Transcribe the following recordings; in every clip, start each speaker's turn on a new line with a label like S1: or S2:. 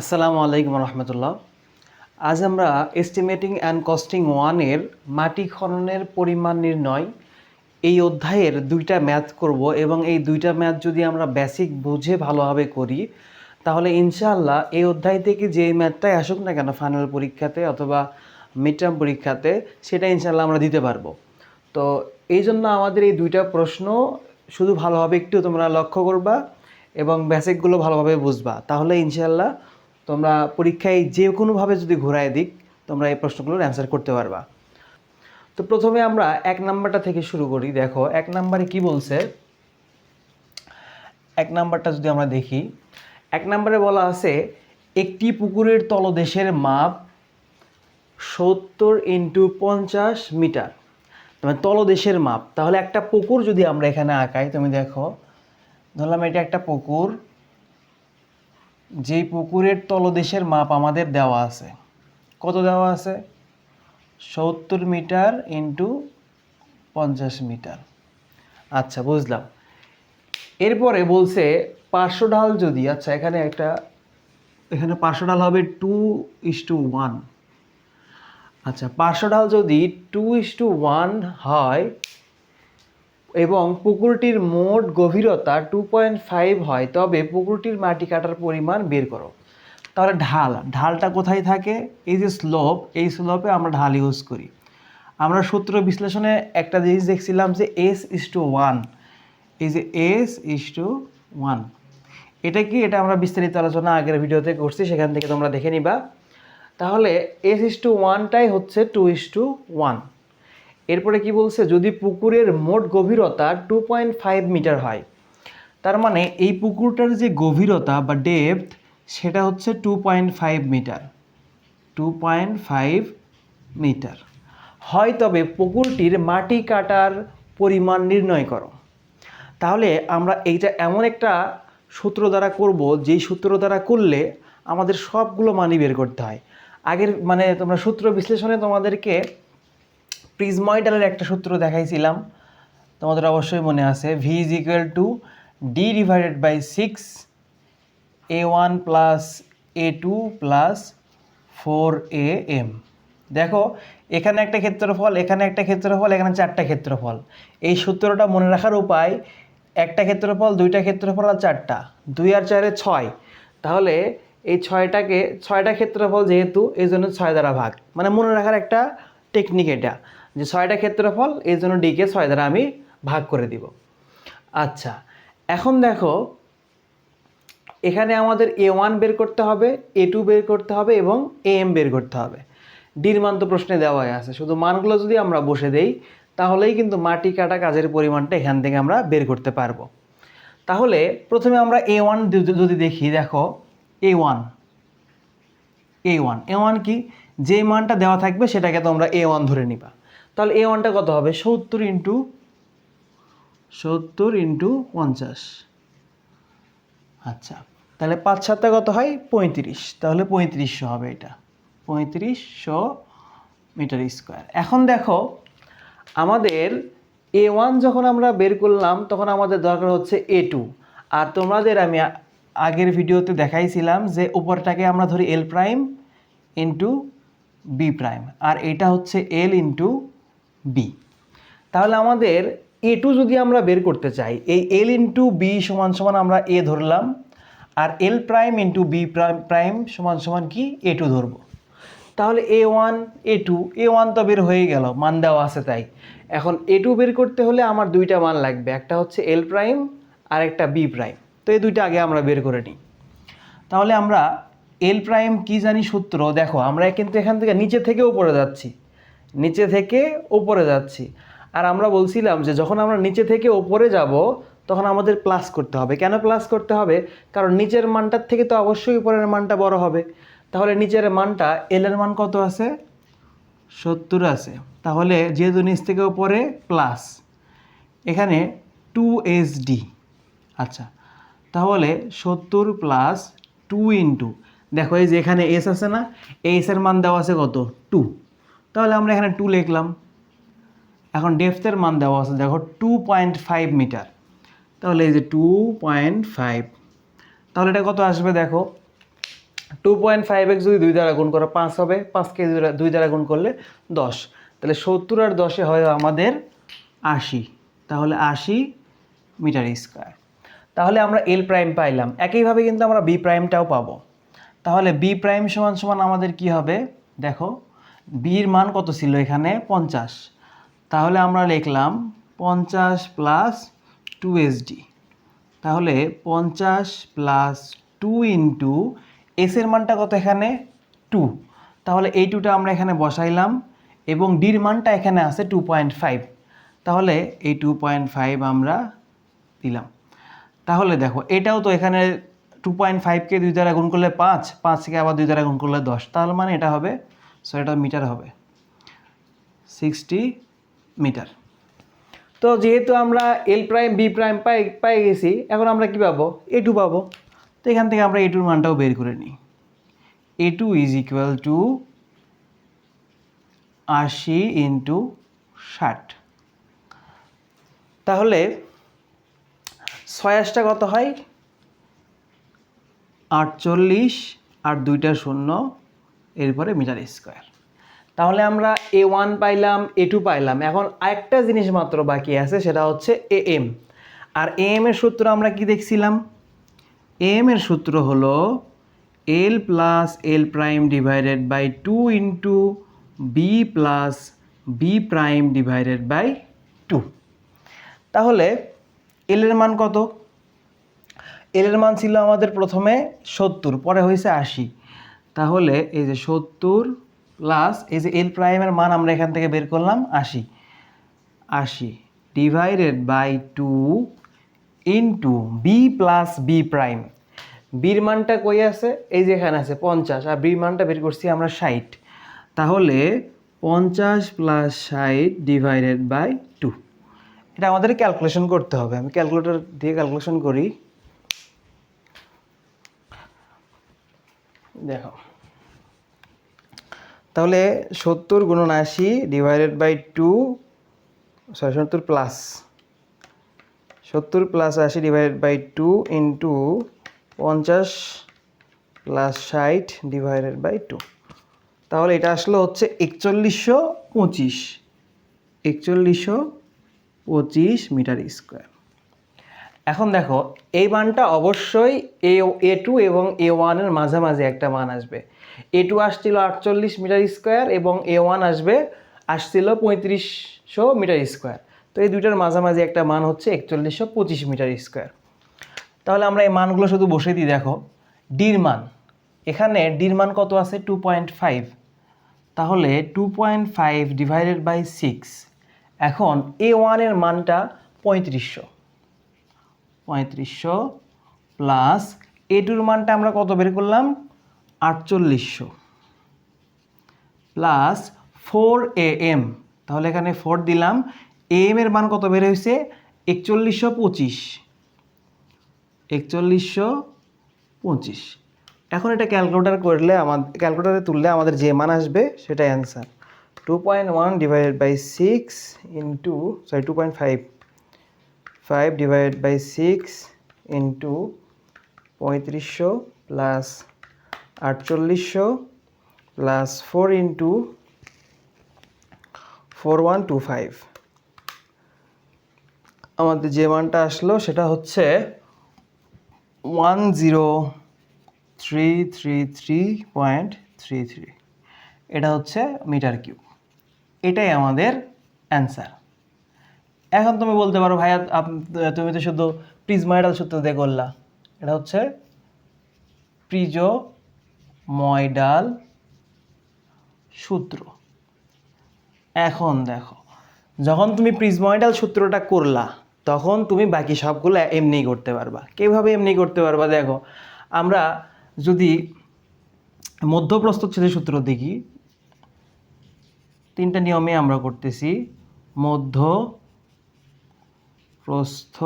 S1: আসসালামু আলাইকুম রহমতুল্লাহ। আজ আমরা এস্টিমেটিং অ্যান্ড কস্টিং ওয়ানের মাটি খননের পরিমাণ নির্ণয় এই অধ্যায়ের দুইটা ম্যাথ করব এবং এই দুইটা ম্যাথ যদি আমরা বেসিক বুঝে ভালোভাবে করি, তাহলে ইনশাআল্লাহ এই অধ্যায় থেকে যে ম্যাথটাই আসুক না কেন ফাইনাল পরীক্ষাতে অথবা মিড টার্ম পরীক্ষাতে, সেটা ইনশাআল্লাহ আমরা দিতে পারব। তো এই জন্য আমাদের এই দুইটা প্রশ্ন শুধু ভালোভাবে একটু তোমরা লক্ষ্য করবা এবং বেসিকগুলো ভালোভাবে বুঝবা। তাহলে ইনশাআল্লাহ তোমরা পরীক্ষায় যে কোনোভাবে যদি ঘোরায় দিক, তোমরা এই প্রশ্নগুলোর অ্যান্সার করতে পারবা। তো প্রথমে আমরা এক নাম্বারটা থেকে শুরু করি, দেখো, এক নাম্বারে কি বলছে? এক নাম্বারটা যদি আমরা দেখি, এক নাম্বারে বলা আছে, একটি পুকুরের তলদেশের মাপ সত্তর ইন্টু পঞ্চাশ মিটার। মানে তলদেশের মাপ। তাহলে একটা পুকুর যদি আমরা এখানে আঁকাই, তুমি দেখো, ধরলাম এটা একটা পুকুর যেই পুকুরের তলদেশের মাপ আমাদের দেওয়া আছে। কত দেওয়া আছে? সত্তর মিটার ইন্টু পঞ্চাশ মিটার। আচ্ছা বুঝলাম। এরপরে বলছে পার্শ্ব ঢাল যদি আচ্ছা এখানে একটা, এখানে পার্শ্ব ঢাল হবে টু ইস টু ওয়ান। আচ্ছা পার্শ্ব ঢাল যদি টু ইস টু ওয়ান হয় এবং পুকুরটির মোট গভীরতা টু পয়েন্ট ফাইভ হয়, তবে পুকুরটির মাটি কাটার পরিমাণ বের করো। তাহলে ঢাল, ঢালটা কোথায় থাকে? এই যে স্লোপ এই স্লোপে আমরা ঢাল ইউজ করি। আমরা সূত্র বিশ্লেষণে একটা জিনিস দেখছিলাম যে এস ইস টু ওয়ান এই যে এস ইস টু ওয়ান এটা কি? এটা আমরা বিস্তারিত আলোচনা আগের ভিডিওতে করছি, সেখান থেকে তোমরা দেখে নিবা। তাহলে এস ইস টু ওয়ানটাই হচ্ছে টু ইস টু ওয়ান এরপরে কি বলছে? যদি পুকুরের মোট গভীরতা টু পয়েন্ট ফাইভ মিটার হয়, তার মানে এই পুকুরটার যে গভীরতা বা ডেপথ সেটা হচ্ছে two point five metre. Two point five metre. হয় তবে পুকুরটির মাটি কাটার পরিমাণ নির্ণয় করো। তাহলে আমরা এইটা এমন একটা সূত্র দ্বারা করব, যেই সূত্র দ্বারা করলে আমাদের সবগুলো মানি বের করতে হয়। আগের মানে তোমরা সূত্র বিশ্লেষণে তোমাদেরকে প্রিজময়ডালের একটা সূত্র দেখাইছিলাম। তোমাদের অবশ্যই মনে আছে। V is equal to D divided by six A one plus A two plus four A M দেখো, এখানে একটা ক্ষেত্রফল, এখানে একটা ক্ষেত্রফল, এখানে চারটা ক্ষেত্রফল। এই সূত্রটা মনে রাখার উপায়, একটা ক্ষেত্রফল, দুইটা ক্ষেত্রফল আর চারটা। দুই আর চারে ছয়। তাহলে এই ছয়টাকে, ছয়টা ক্ষেত্রফল যেহেতু এই জন্য ছয় দ্বারা ভাগ। মানে মনে রাখার একটা টেকনিক এটা। যে ছয়টা ক্ষেত্রফল এই জন্য ডিকে ছয় দ্বারা আমি ভাগ করে দিব। আচ্ছা এখন দেখো, এখানে আমাদের এ ওয়ান বের করতে হবে এ টু বের করতে হবে এবং এ এম বের করতে হবে। ডির মান তো প্রশ্নে দেওয়াই আছে, শুধু মানগুলো যদি আমরা বসে দেই, তাহলেই কিন্তু মাটি কাটা কাজের পরিমাণটা এখান থেকে আমরা বের করতে পারব। তাহলে প্রথমে আমরা এ ওয়ান যদি দেখি, দেখো A one A one A one কি? যে মানটা দেওয়া থাকবে, সেটাকে তোমরা এ ওয়ান ধরে নিবা। তাহলে এ ওয়ানটা কত হবে? সত্তর ইন্টু সত্তর ইন্টু পঞ্চাশ। আচ্ছা তাহলে পাঁচ সাতটা কত হয়? পঁয়ত্রিশ। তাহলে পঁয়ত্রিশশো হবে এটা। পঁয়ত্রিশশো মিটার স্কোয়ার। এখন দেখো, আমাদের এ ওয়ান যখন আমরা বের করলাম, তখন আমাদের দরকার হচ্ছে এ টু। আর তোমাদের আমি আগের ভিডিওতে দেখাইছিলাম যে উপরটাকে আমরা ধরি L prime into B prime. আর এটা হচ্ছে এল ইন্টু বি তাহলে আমাদের এ টু যদি আমরা বের করতে চাই, এই এল ইন্টু বি সমান সমান আমরা এ ধরলাম, আর L prime into B prime prime সমান সমান কি? এ টু ধরবো। তাহলে A one A two A one তো বের হয়ে গেল, মান দেওয়া আছে তাই। এখন এ টু বের করতে হলে আমার দুইটা মান লাগবে, একটা হচ্ছে এল প্রাইম আর একটা বি প্রাইম তো এই দুইটা আগে আমরা বের করে নিই। তাহলে আমরা এল প্রাইম কি জানি সূত্র, দেখো, আমরা কিন্তু এখান থেকে নিচে থেকে উপরে যাচ্ছি। নিচে থেকে ওপরে যাচ্ছি। আর আমরা বলছিলাম যে যখন আমরা নিচে থেকে ওপরে যাব, তখন আমাদের প্লাস করতে হবে। কেন প্লাস করতে হবে? কারণ নিচের মানটার থেকে তো অবশ্যই উপরের মানটা বড় হবে। তাহলে নিচের মানটা এল এর মান কত আছে? সত্তর আছে। তাহলে যেহেতু নিচ থেকে উপরে প্লাস এখানে টু এস ডি আচ্ছা তাহলে সত্তর প্লাস টু ইন্টু দেখো এই যে এখানে এস আছে না এস এর মান দেওয়া আছে কত? টু তাহলে আমরা এখানে টু লিখলাম। এখন ডেপথের মান দেওয়া আছে, দেখো টু পয়েন্ট ফাইভ মিটার তাহলে এই যে টু পয়েন্ট ফাইভ তাহলে এটা কত আসবে দেখো? টু পয়েন্ট ফাইভ এক্স যদি দুই দ্বারা গুণ করা পাঁচ হবে দুই দ্বারা- দুই দ্বারা গুণ করলে দশ। তাহলে সত্তর আর দশে হয় আমাদের আশি। তাহলে আশি মিটার স্কোয়ার তাহলে আমরা এল প্রাইম পাইলাম। একইভাবে কিন্তু আমরা বি প্রাইমটাও পাবো। তাহলে বি প্রাইম সমান সমান আমাদের কি হবে? দেখো বির মান কত ছিল এখানে? পঞ্চাশ। তাহলে আমরা লিখলাম পঞ্চাশ প্লাস টু এসডি তাহলে পঞ্চাশ প্লাস টু ইন্টু এসের মানটা কত এখানে? টু তাহলে এই টুটা আমরা এখানে বসাইলাম এবং ডির মানটা এখানে আছে টু পয়েন্ট ফাইভ তাহলে এই টু পয়েন্ট ফাইভ আমরা দিলাম। তাহলে দেখো, এটাও তো এখানে টু পয়েন্ট ফাইভকে দুই দ্বারা গুণ করলে পাঁচ পাঁচকে আবার দুই দ্বারা গুণ করলে দশ। তাহলে মানে এটা হবে সো এটা মিটার হবে। Sixty metre. তো যেহেতু আমরা এল প্রাইম বি প্রাইম পাই পাই গেছি, এখন আমরা কি পাবো? এ টু পাবো। তো এখান থেকে আমরা এ টুর মানটাও বের করে নিই। A two is equal to আশি ইন্টু ষাট। তাহলে ছয়াশটা কত হয়? আটচল্লিশ আর দুইটা শূন্য এরপরে মিটার স্কোয়ার। তাহলে আমরা এ ওয়ান পাইলাম এ টু পাইলাম। এখন আরেকটা জিনিস মাত্র বাকি আছে, সেটা হচ্ছে A M R A M এর সূত্র আমরা কি দেখছিলাম? এ এম এর সূত্র হলো L plus L prime divided by two into B plus B prime divided by two তাহলে এল এর মান কত? এল এর মান ছিল আমাদের প্রথমে সত্তর, পরে হয়েছে আশি। তাহলে এই যে সত্তর প্লাস এই যে এল প্রাইমের মান আমরা এখান থেকে বের করলাম আশি। আশি divided by two into B plus B prime বির মানটা কই আছে? এই যে এখানে আছে পঞ্চাশ আর বির মানটা বের করছি আমরা ষাট। তাহলে পঞ্চাশ প্লাস ষাট ডিভাইডেড বাই টু এটা আমাদের ক্যালকুলেশন করতে হবে। আমি ক্যালকুলেটর দিয়ে ক্যালকুলেশন করি। দেখো। তাহলে সত্তর গুণন আশি ডিভাইডেড বাই টু সরি সত্তর প্লাস সত্তর প্লাস আশি ডিভাইডেড বাই টু ইন্টু পঞ্চাশ প্লাস ষাট ডিভাইডেড বাই টু তাহলে এটা আসলে হচ্ছে একচল্লিশশো পঁচিশ। একচল্লিশশো পঁচিশ মিটার স্কোয়ার। এখন দেখো, এই মানটা অবশ্যই এ এ টু এবং এ ওয়ানের মাঝামাঝি একটা মান আসবে। এ টু আসছিল আটচল্লিশ মিটার স্কোয়ার এবং এ ওয়ান আসবে, আসছিল পঁয়ত্রিশশো মিটার স্কোয়ার। তো এই দুইটার মাঝামাঝি একটা মান হচ্ছে একচল্লিশশো পঁচিশ মিটার স্কোয়ার। তাহলে আমরা এই মানগুলো শুধু বসে দিই, দেখো। ডির মান। এখানে ডির মান কত আছে? টু পয়েন্ট ফাইভ তাহলে two point five divided by six এখন এ ওয়ানের মানটা পঁয়ত্রিশশো। পঁয়ত্রিশশো প্লাস এ টুর মানটা আমরা কত বের করলাম? আটচল্লিশশো প্লাস ফোর এ এম। তাহলে এখানে ফোর দিলাম। এ এম এর মান কত বের হয়েছে? একচল্লিশশো পঁচিশ। একচল্লিশশো পঁচিশ। এখন এটা ক্যালকুলেটার করলে আমাদের ক্যালকুলেটারে তুললে আমাদের যে মান আসবে সেটা answer. Two point one divided by six into sorry two point five five divided by six into পঁয়ত্রিশশো প্লাস আটচল্লিশশো plus four into four one two five আমাদের যে মানটা আসলো সেটা হচ্ছে one zero three three three point three three এটা হচ্ছে মিটার কিউব। এটাই আমাদের অ্যান্সার। এখন তুমি বলতে পারো, ভাইয়া তুমি তো শুধু প্রিজময়েডাল সূত্র দিয়ে করলা। এটা হচ্ছে প্রিজো ময়ডাল সূত্র। এখন দেখো, যখন তুমি প্রিজময়েডাল সূত্রটা করলা, তখন তুমি বাকি সবগুলো এমনি করতে পারবা। কীভাবে এমনি করতে পারবা দেখো, আমরা যদি মধ্যপ্রস্থচ্ছেদের সূত্র দেখি, তিনটা নিয়মে আমরা করতেছি মধ্য প্রস্থ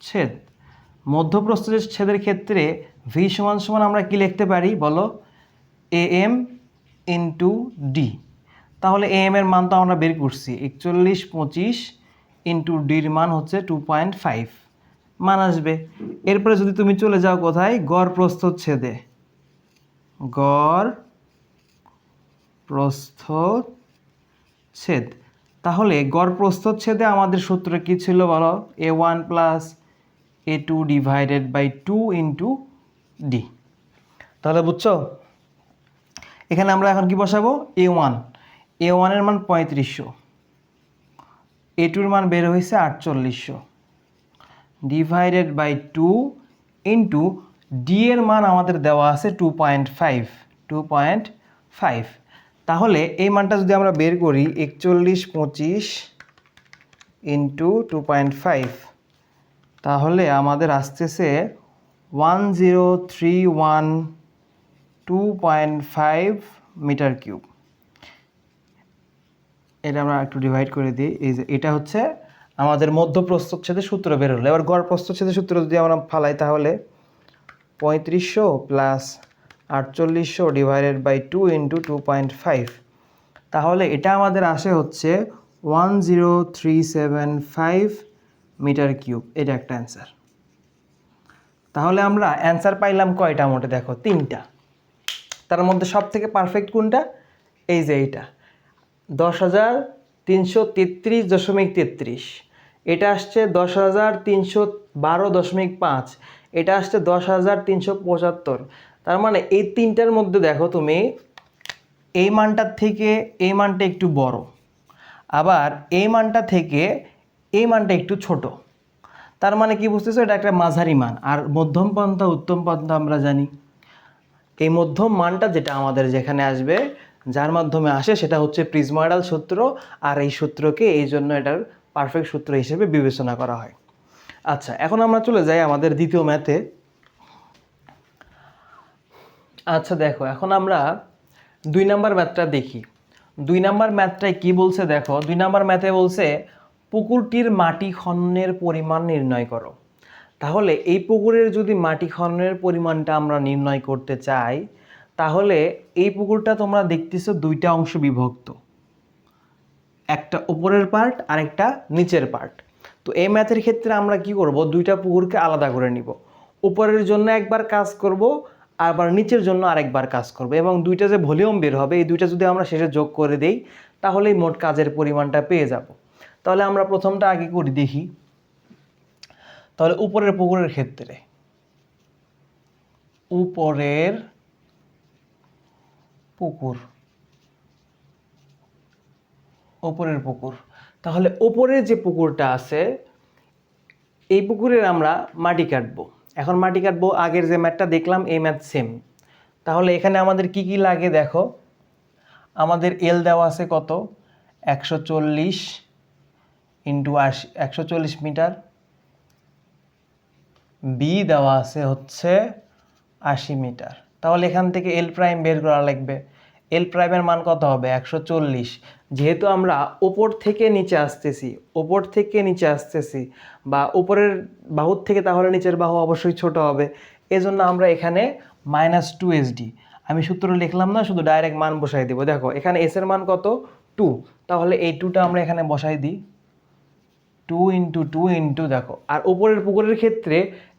S1: ছেদ মধ্যপ্রস্থ ছেদের ক্ষেত্রে ভি সমান সমান আমরা কি লিখতে পারি বলো? এ এম ইন্টু ডি তাহলে এ এম এর মান তো আমরা বের করছি। একচল্লিশ পঁচিশ ইন্টু ডির মান হচ্ছে টু পয়েন্ট ফাইভ মান আসবে। এরপরে যদি তুমি চলে যাও কোথায়? গড় প্রস্থ ছেদে গড় প্রস্থচ্ছেদ। তাহলে গড় প্রস্থচ্ছেদে আমাদের সূত্র কি ছিল বলো? A one plus A two divided by two into D. তাহলে বুঝছ? এখানে আমরা এখন কি বসাবো? এ ওয়ান এ ওয়ানের মান পঁয়ত্রিশশো। এ টুর মান বের হয়েছে আটচল্লিশশো। Divided by two into D এর মান আমাদের দেওয়া আছে two point five two point five তাহলে এই মানটা যদি আমরা বের করি, একচল্লিশ পঁচিশ ইন্টু টু পয়েন্ট ফাইভ তাহলে আমাদের আসতেছে one zero three one two point five metre cube এটা আমরা একটু ডিভাইড করে দিই। এই যে এটা হচ্ছে আমাদের মধ্য প্রস্থচ্ছেদের সূত্র বের হলো এবার গড় প্রস্থচ্ছেদের সূত্র যদি আমরা ফালাই তাহলে পঁয়ত্রিশশো প্লাস আটচল্লিশশো divided by two into two point five তাহলে এটা আমাদের আসে হচ্ছে one zero three seven five metre cube এটা একটা অ্যান্সার তাহলে আমরা অ্যান্সার পাইলাম কয়টা মোটে? দেখো, তিনটা। তার মধ্যে সব থেকে পারফেক্ট কোনটা? এই যে এইটা। দশ হাজার তিনশো তেত্রিশ দশমিক তেত্রিশ। এটা আসছে দশ হাজার তিনশো বারো দশমিক পাঁচ। এটা আসছে দশ হাজার তিনশো পঁচাত্তর। তার মানে এই তিনটার মধ্যে দেখো তুমি, এই মানটার থেকে এই মানটা একটু বড়। আবার এই মানটা থেকে এই মানটা একটু ছোট। তার মানে কি বুঝতেছো? এটা একটা মাঝারি মান। আর মধ্যম পন্থা, উত্তম পন্থা আমরা জানি। এই মধ্যম মানটা যেটা আমাদের যেখানে আসবে, যার মাধ্যমে আসে, সেটা হচ্ছে প্রিজময়েডাল সূত্র। আর এই সূত্রকে এই জন্য এটার পারফেক্ট সূত্র হিসেবে বিবেচনা করা হয়। আচ্ছা এখন আমরা চলে যাই আমাদের দ্বিতীয় ম্যাথে আচ্ছা দেখো, এখন আমরা দুই নাম্বার ম্যাথটা দেখি। দুই নাম্বার ম্যাথটায় কি বলছে দেখো? দুই নাম্বার ম্যাথে বলছে পুকুরটির মাটি খননের পরিমাণ নির্ণয় করো। তাহলে এই পুকুরের যদি মাটি খননের পরিমাণটা আমরা নির্ণয় করতে চাই, তাহলে এই পুকুরটা তোমরা দেখতেছো দুইটা অংশ বিভক্ত। একটা উপরের পার্ট আর একটা নিচের পার্ট তো এই ম্যাথের ক্ষেত্রে আমরা কি করব? দুইটা পুকুরকে আলাদা করে নিব। উপরের জন্য একবার কাজ করব, আবার নিচের জন্য আরেকবার কাজ করব এবং দুইটা যে ভলিউম বের হবে, এই দুইটা যদি আমরা শেষে যোগ করে দেই, তাহলেই মোট কাজের পরিমাণটা পেয়ে যাব। তাহলে আমরা প্রথমটা আগে করি, দেখি। তাহলে উপরের পুকুরের ক্ষেত্রে। উপরের পুকুর। ওপরের পুকুর। তাহলে ওপরের যে পুকুরটা আছে, এই পুকুরের আমরা মাটি কাটবো। এখন মাটি কাটবো, আগের যে ম্যাথটা দেখলাম, এই ম্যাথ সেম তাহলে এখানে আমাদের কি কি লাগে দেখো? আমাদের এল দেওয়া আছে কত? একশো চল্লিশ ইন্টু আশি, একশো চল্লিশ মিটার। বি দেওয়া আছে হচ্ছে আশি মিটার। তাহলে এখান থেকে এল প্রাইম বের করা লাগবে। এল প্রাইমের মান কত হবে? একশো চল্লিশ। যেহেতু আমরা ওপর থেকে নিচে আসতেছি, ওপর থেকে নিচে আসতেছি বা উপরের বাহুর থেকে তাহলে নিচের বাহু অবশ্যই ছোট হবে। এজন্য আমরা এখানে মাইনাস টু এসডি আমি সূত্র লিখলাম না, শুধু ডাইরেক্ট মান বসাই দিব। দেখো, এখানে এসের মান কত? টু তাহলে এই টুটা আমরা এখানে বসাই দিই। টু ইন্টু টু ইন্টু দেখো, আর উপরের পুকুরের ক্ষেত্রে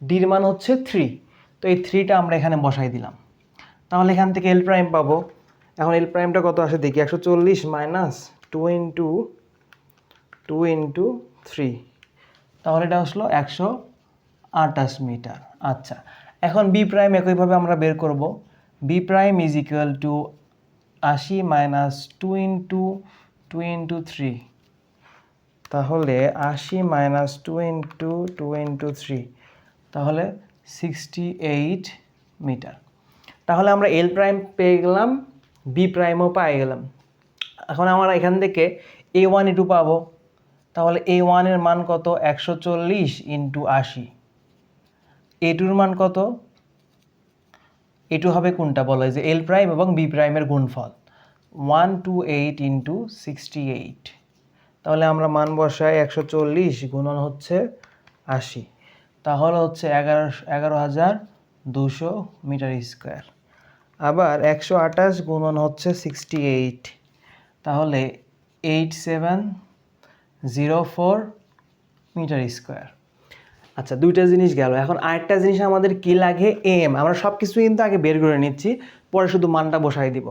S1: ডির মান হচ্ছে থ্রি তো এই থ্রিটা আমরা এখানে বসাই দিলাম। তাহলে এখান থেকে এল প্রাইম পাবো। এখন এল প্রাইমটা কত আসে দেখি, একশো চল্লিশ minus two into two into three তাহলে এটা আসলো একশো আটাশ মিটার আচ্ছা এখন বি প্রাইম একইভাবে আমরা বের করব। B prime is equal to আশি minus two into two into three তাহলে আশি minus two into two into three তাহলে সিক্সটি এইট মিটার তাহলে আমরা এল প্রাইম পেয়ে গেলাম বি প্রাইমও পেয়ে গেলাম। এখন আমরা এখান থেকে এ ওয়ান টু পাবো, তাহলে এ ওয়ানের মান কত? একশো চল্লিশ ইন্টু আশি। এ টুর মান কত? এ টু হবে কোনটা বলা? যে এল প্রাইম এবং বি প্রাইমের গুণফল। One two eight into sixty eight তাহলে আমরা মান বসাই একশো চল্লিশ গুণন হচ্ছে আশি। তাহলে হচ্ছে এগারো এগারো হাজার দুশো মিটার স্কোয়ার। আবার একশো আঠাশ গুণন হচ্ছে সিক্সটি এইট। তাহলে eight seven zero four metre square. আচ্ছা দুইটা জিনিস গেল। এখন আরেকটা জিনিস আমাদের কি লাগে? এম। আমরা সব কিছু কিন্তু আগে বের করে নিচ্ছি, পরে শুধু মানটা বসাই দিব।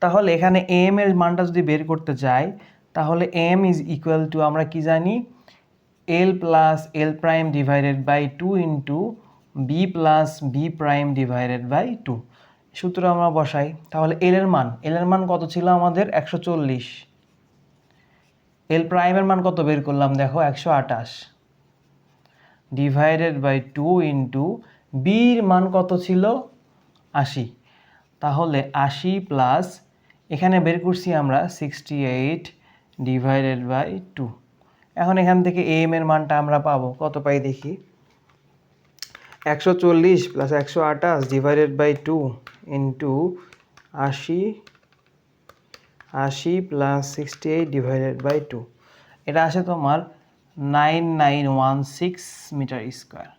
S1: তাহলে এখানে এম এর মানটা যদি বের করতে চাই তাহলে এম ইজ ইকুয়াল টু আমরা কি জানি? L plus L prime divided by two into B plus B prime divided by two সূত্র আমরা বসাই। তাহলে এল এর মান। এল এর মান কত ছিল আমাদের? একশো চল্লিশ। এল প্রাইমের মান কত বের করলাম? দেখো, একশো আঠাশ। ডিভাইডেড বাই টু ইন্টু বির মান কত ছিল? আশি। তাহলে আশি প্লাস এখানে বের করছি আমরা sixty eight divided by two এখন এখান থেকে এম এর মানটা আমরা পাবো। কত পাই দেখি? একশো চল্লিশ প্লাস একশো আঠাশ ডিভাইডেড বাই টু ইন্টু আশি আশি plus sixty eight divided by two এটা আসে তোমার nine nine one six metre square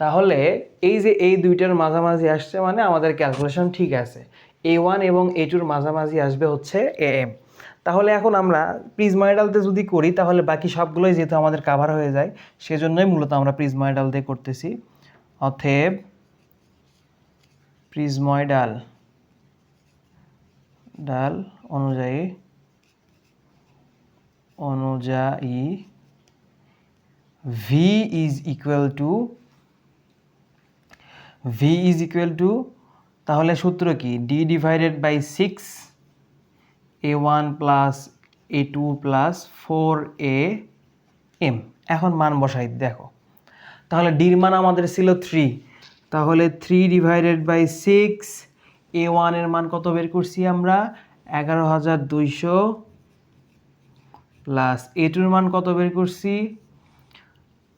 S1: তাহলে এই যে এই দুইটার মাঝামাঝি আসছে মানে আমাদের ক্যালকুলেশন ঠিক আছে। এ ওয়ান এবং এ টুর মাঝামাঝি আসবে হচ্ছে এ এম তাহলে এখন আমরা প্রিজময়েডালতে যদি করি, তাহলে বাকি সবগুলোই যেহেতু আমাদের কাভার হয়ে যায়, সেজন্যই মূলত আমরা প্রিজময়েডাল দিয়ে করতেছি। অথেব প্রিজময়েডাল ডাল অনুযায়ী অনুযায়ী V is equal to V is equal to তাহলে সূত্র কি? D divided by six A one plus A two plus four A M এখন মান বসাই, দেখো। তাহলে ডির মান আমাদের ছিল থ্রি তাহলে three divided by six A ওয়ানের মান কত বের করছি আমরা? এগারো হাজার দুইশো প্লাস এ টুর মান কত বের করছি?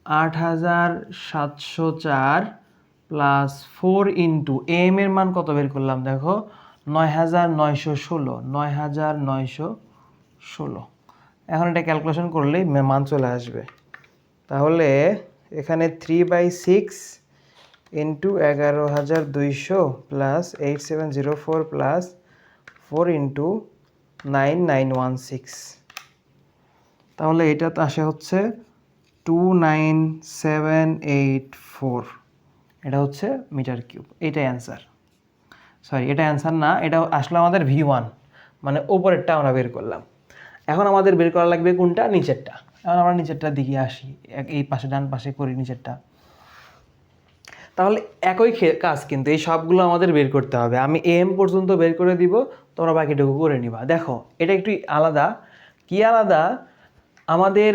S1: আট হাজার সাতশো চার প্লাস ফোর ইন্টু এম এর মান কত বের করলাম, দেখো? নয় হাজার নয়শো ষোলো, নয় হাজার নয়শো ষোলো। এখন এটা ক্যালকুলেশন করলেই মান চলে আসবে। তাহলে এখানে থ্রি বাই সিক্স ইন্টু এগারো হাজার দুইশো plus eight seven zero four plus four into nine nine one six তাহলে এটা আসে হচ্ছে two nine seven eight four এটা হচ্ছে মিটার কিউব এটাই অ্যান্সার সরি এটা অ্যান্সার না, এটা আসলে আমাদের ভি ওয়ান মানে ওপরেরটা আমরা বের করলাম। এখন আমাদের বের করা লাগবে কোনটা? নিচেরটা। এখন আমরা নিচেরটার দিকে আসি এই পাশে, ডান পাশে করি নিচেরটা। তাহলে একই কাজ কিন্তু এই সবগুলো আমাদের বের করতে হবে। আমি এম পর্যন্ত বের করে দিব, তোমরা বাকিটুকু করে নিবা। দেখো, এটা একটু আলাদা। কি আলাদা? আমাদের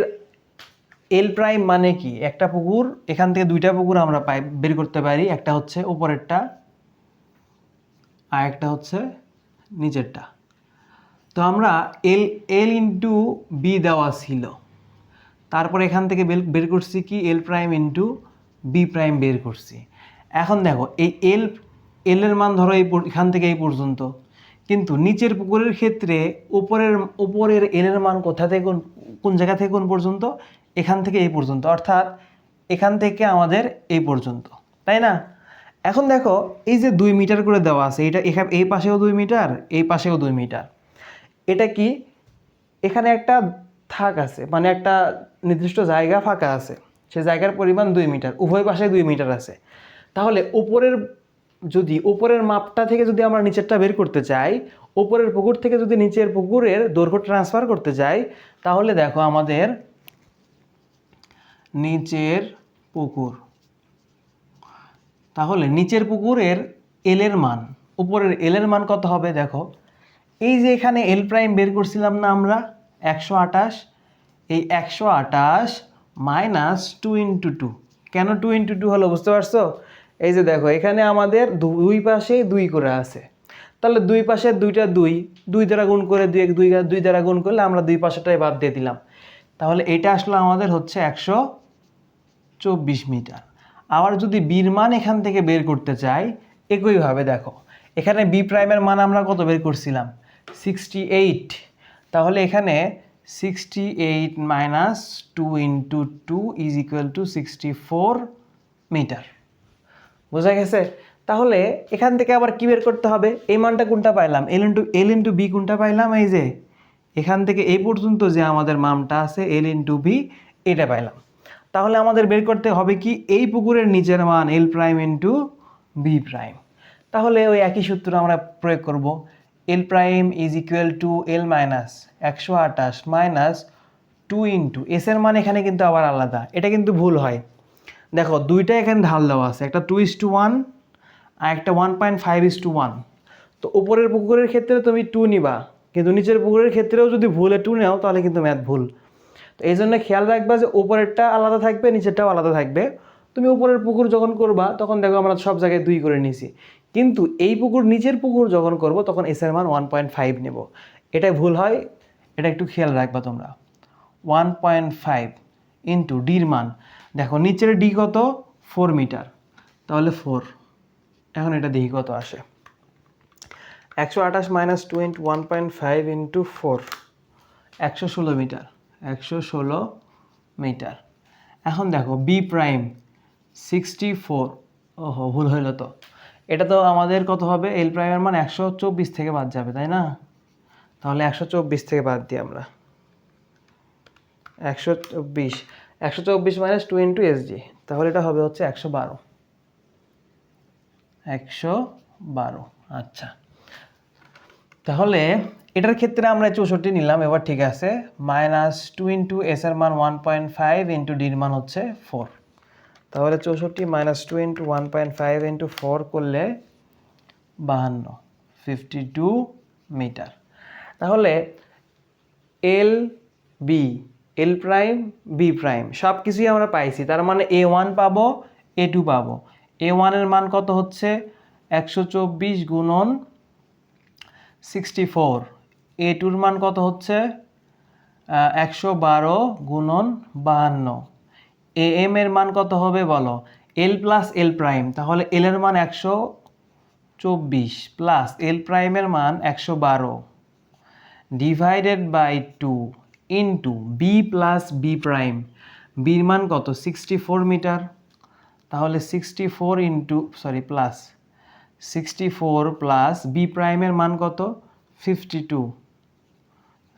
S1: এল প্রাইম মানে কি? একটা পুকুর, এখান থেকে দুইটা পুকুর আমরা পাই বের করতে পারি। একটা হচ্ছে উপরেরটা আর একটা হচ্ছে নিচেরটা তো আমরা এল এল ইন্টু বি দেওয়া ছিল। তারপর এখান থেকে বের করছি কি? L prime into B prime বের করছি। এখন দেখো, এই এল এল এর মান ধরো এই এখান থেকে এই পর্যন্ত। কিন্তু নিচের পুকুরের ক্ষেত্রে ওপরের উপরের এল এর মান কোথা থেকে, কোন কোন জায়গা থেকে কোন পর্যন্ত? এখান থেকে এই পর্যন্ত। অর্থাৎ এখান থেকে আমাদের এই পর্যন্ত। তাই না? এখন দেখো, এই যে দুই মিটার করে দেওয়া আছে, এটা এখানে এই পাশেও দুই মিটার, এই পাশেও দুই মিটার। এটা কি? এখানে একটা থাক আছে মানে একটা নির্দিষ্ট জায়গা ফাঁকা আছে। সে জায়গার পরিমাণ দুই মিটার, উভয় পাশে দুই মিটার আছে। তাহলে উপরের যদি ওপরের মাপটা থেকে যদি আমরা নিচেরটা বের করতে চাই, ওপরের পুকুর থেকে যদি নিচের পুকুরের দৈর্ঘ্য ট্রান্সফার করতে চাই, তাহলে দেখো আমাদের নিচের পুকুর। তাহলে নিচের পুকুরের এলের মান, উপরের এলের মান কত হবে দেখো? এই যে এখানে এল প্রাইম বের করছিলাম না আমরা, একশো আঠাশ, এই একশো আঠাশ মাইনাস টু ইন্টু টু কেন টু ইন্টু টু হলো বুঝতে পারছ? এই যে দেখো, এখানে আমাদের দুই পাশেই দুই করে আছে। তাহলে দুই পাশে দুইটা দুই দুই দ্বারা গুণ করে দুই এক দুই দুই দ্বারা গুণ করলে আমরা দুই পাশেটাই বাদ দিয়ে দিলাম। তাহলে এটা আসলে আমাদের হচ্ছে একশো চব্বিশ মিটার। আবার যদি বির মান এখান থেকে বের করতে চাই, একইভাবে দেখো, এখানে বি প্রাইমের মান আমরা কত বের করছিলাম? সিক্সটি এইট তাহলে এখানে sixty eight minus two into two is equal to sixty four metre বোঝা গেছে? তাহলে এখান থেকে আবার কি বের করতে হবে? এই মানটা কোনটা পাইলাম? L into L into B কোনটা পাইলাম? এই যে, এখান থেকে এই পর্যন্ত যে আমাদের মানটা আছে এল ইন্টু বি এটা পাইলাম। তাহলে আমাদের বের করতে হবে কি? এই পুকুরের নিচের মান L prime into B prime তাহলে ওই একই সূত্র আমরা প্রয়োগ করব। L prime is equal to L minus একশো আঠাশ মাইনাস টু ইন্টু এস এর মান এখানে কিন্তু আবার আলাদা। এটা কিন্তু ভুল হয়। দেখো, দুইটা এখানে ঢাল দেওয়া আছে। একটা টু ইস টু ওয়ান আর একটা one point five is to one তো উপরের পুকুরের ক্ষেত্রে তুমি টু নিবা। কিন্তু নিচের পুকুরের ক্ষেত্রেও যদি ভুলে টু নাও, তাহলে কিন্তু ম্যাথ ভুল। তো এই জন্য খেয়াল রাখবা যে উপরেরটা আলাদা থাকবে, নিচেরটাও আলাদা থাকবে। তুমি উপরের পুকুর যখন করবা, তখন দেখো আমরা সব জায়গায় দুই করে নিছি। কিন্তু এই পুকুর, নিচের পুকুর যখন করব, তখন এস এর মান ওয়ান পয়েন্ট ফাইভ নেব। এটা ভুল হয়, এটা একটু খেয়াল রাখবা তোমরা। ওয়ান পয়েন্ট ফাইভ ইন্টু ডির মান। দেখো, নিচের ডি কত? Four metre. তাহলে ফোর এখন এটা দেখি কত আসে। একশো আঠাশ minus two into one point five into four একশো ষোলো মিটার। একশো ষোলো মিটার। এখন দেখো বি প্রাইম সিক্সটি ফোর ওহো, ভুল হইল তো। এটা তো আমাদের কত হবে? এল প্রাইমের মান একশো চব্বিশ থেকে বাদ যাবে, তাই না? তাহলে একশো চব্বিশ থেকে বাদ দিই আমরা। একশো চব্বিশ একশো চব্বিশ মাইনাস টু ইন্টু এসজি তাহলে এটা হবে হচ্ছে একশো বারো। একশো বারো আচ্ছা। তাহলে এটার ক্ষেত্রে আমরা চৌষট্টি নিলাম, এবার ঠিক আছে। মাইনাস টু ইন্টু এস এর মান ওয়ান পয়েন্ট ফাইভ ইন্টু ডির মান হচ্ছে ফোর। তাহলে চৌষট্টি minus two into one point five into four করলে বাহান্ন, ফিফটি টু মিটার। তাহলে L B, L prime, B prime সব কিছুই আমরা পাইছি। তার মানে এ ওয়ান পাবো, এ টু পাবো। এ ওয়ানের মান কত হচ্ছে? একশো চব্বিশ গুণন সিক্সটি ফোর এ টুর মান কত হচ্ছে? একশো বারো গুণন বাহান্ন। এ এর মান কত হবে বলো? এল প্লাস এল প্রাইম তাহলে এল এর মান একশো চব্বিশ প্লাস এল প্রাইমের মান একশো বারো। Divided by two into B plus B prime বির মান কত? সিক্সটি ফোর মিটার তাহলে sixty four into sorry plus sixty four plus B প্রাইমের মান কত? Fifty two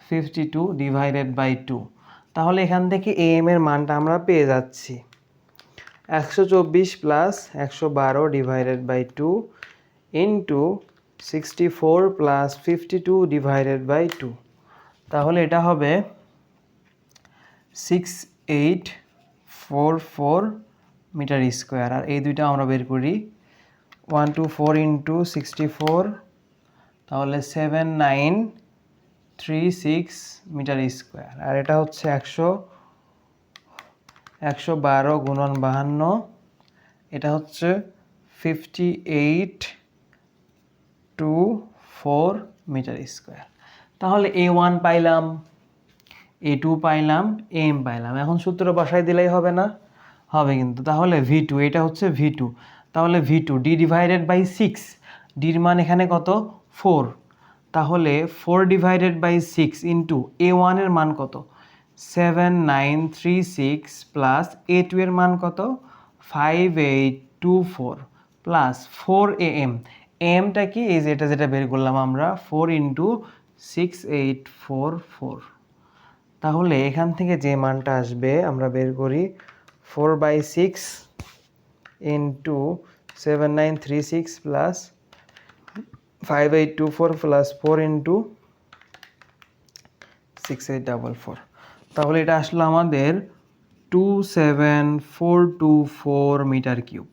S1: fifty two divided by two তাহলে এখান থেকে এ এম এর মানটা আমরা পেয়ে যাচ্ছি। একশো চব্বিশ প্লাস একশো বারো divided by two into sixty four plus fifty two divided by two তাহলে এটা হবে six eight four four metre square আর এই দুইটা আমরা বের করি one two four into sixty four তাহলে seven nine three six metre square. আর এটা হচ্ছে একশো একশো বারো গুণন বাহান্ন। এটা হচ্ছে fifty eight two four metre square. তাহলে এ ওয়ান পাইলাম এ টু পাইলাম এম পাইলাম। এখন সূত্র বসাই দিলেই হবে না, হবে কিন্তু। তাহলে ভি টু এটা হচ্ছে ভি টু তাহলে V two D divided by six ডির মান এখানে কত? ফোর তাহলে four divided by six into A ওয়ানের মান কত? Seven nine three six plus A two এর মান কত? Five eight two four plus four A M এমটা কি? এই যে এটা যেটা বের করলাম আমরা four into six eight four four তাহলে এখান থেকে যে মানটা আসবে, আমরা বের করি four by six into seven nine three six plus five eight two four plus four into six eight double four তাহলে এটা আসলো আমাদের two seven four two four metre cube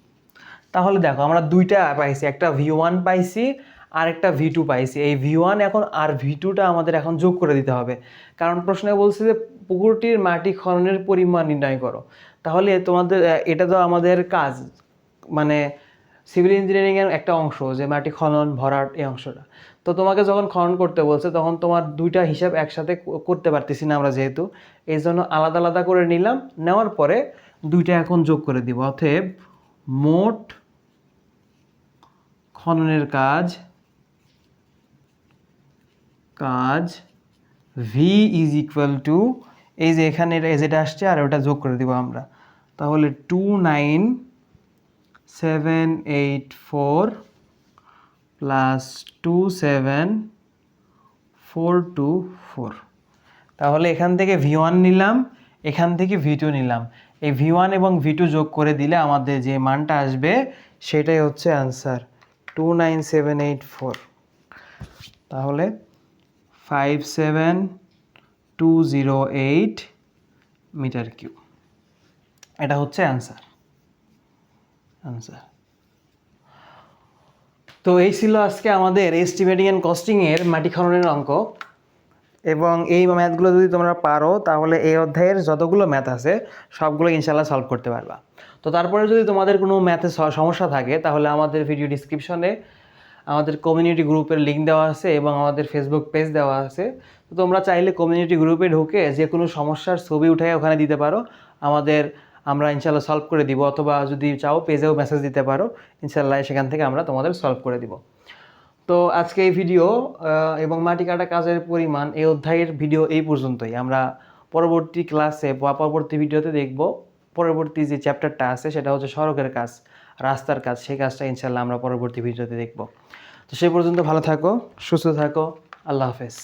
S1: তাহলে দেখো আমরা দুইটা পাইছি, একটা ভি ওয়ান পাইছি আর একটা ভি টু পাইছি। এই ভি ওয়ান এখন আর ভি টুটা আমাদের এখন যোগ করে দিতে হবে। কারণ প্রশ্নে বলছে যে পুকুরটির মাটি খননের পরিমাণ নির্ণয় করো। তাহলে তোমাদের এটা তো আমাদের কাজ। মানে সিভিল ইঞ্জিনিয়ারিংয়ের একটা অংশ, যে মাটি খনন, ভরাট, এই অংশটা। তো তোমাকে যখন খনন করতে বলছে, তখন তোমার দুইটা হিসাব একসাথে করতে পারতেছি না আমরা যেহেতু। এই জন্য আলাদা আলাদা করে নিলাম, নেওয়ার পরে দুইটা এখন যোগ করে দিব। অতএব মোট খননের কাজ কাজ ভি ইজ ইকুয়াল টু এই যে এখানে যেটা আসছে আর ওটা যোগ করে দিব আমরা। তাহলে two nine seven eight four plus two seven four two four তাহলে এখান থেকে ভি ওয়ান নিলাম, এখান থেকে ভি টু নিলাম। এই ভি ওয়ান এবং ভি টু যোগ করে দিলে আমাদের যে মানটা আসবে, সেটাই হচ্ছে answer two nine seven eight four তাহলে five seven two zero eight metre cube এটা হচ্ছে অ্যান্সার অ্যান্সার তো এই ছিল আজকে আমাদের এস্টিমেটিং অ্যান্ড কস্টিংয়ের মাটি খননের অঙ্ক। এবং এই ম্যাথগুলো যদি তোমরা পারো, তাহলে এই অধ্যায়ের যতগুলো ম্যাথ আছে, সবগুলো ইনশাল্লাহ সলভ করতে পারবা। তো তারপরে যদি তোমাদের কোনো ম্যাথে সমস্যা থাকে, তাহলে আমাদের ভিডিও ডিসক্রিপশনে আমাদের কমিউনিটি গ্রুপের লিঙ্ক দেওয়া আছে এবং আমাদের ফেসবুক পেজ দেওয়া আছে। তো তোমরা চাইলে কমিউনিটি গ্রুপে ঢুকে যে কোনো সমস্যার ছবি উঠে ওখানে দিতে পারো। আমাদের আমরা ইনশাল্লাহ সলভ করে দিব অথবা যদি চাও পেজেও মেসেজ দিতে পারো। ইনশাল্লাহ সেখান থেকে আমরা তোমাদের সলভ করে দিব। তো আজকে এই ভিডিও এবং মাটি কাটা কাজের পরিমাণ এই অধ্যায়ের ভিডিও এই পর্যন্তই। আমরা পরবর্তী ক্লাসে বা পরবর্তী ভিডিওতে দেখব। পরবর্তী যে চ্যাপ্টারটা আছে সেটা হচ্ছে সড়কের কাজ, রাস্তার কাজ। সেই কাজটা ইনশাল্লাহ আমরা পরবর্তী ভিডিওতে দেখব। তো সেই পর্যন্ত ভালো থাকো সুস্থ থাকো আল্লাহ হাফেজ।